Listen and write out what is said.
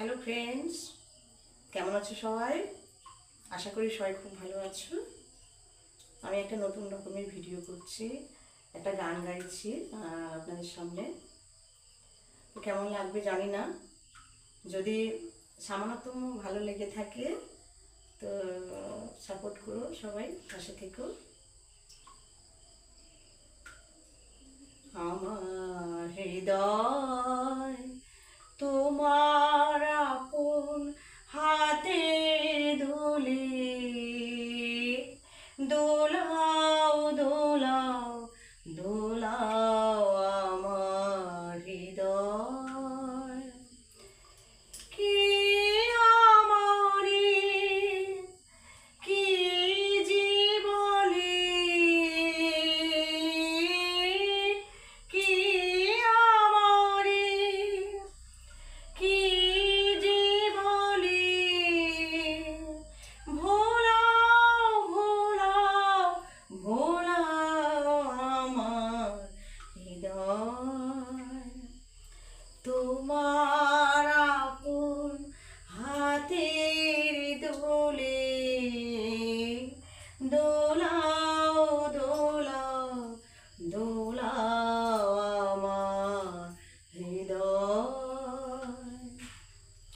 Hello friends কেমন আছো সবাই? আশা করি সবাই খুব ভালো আছো। আমি একটা নতুন রকমের ভিডিও করছি, একটা গান গাইছি আপনাদের সামনে। তো কেমন লাগবে জানি না। যদি সামান্যতম ভালো লেগে থাকে, তো সাপোর্ট করো সবাই, পাশে থেকেও আমার হৃদয় দোলাও দোলাও তোমার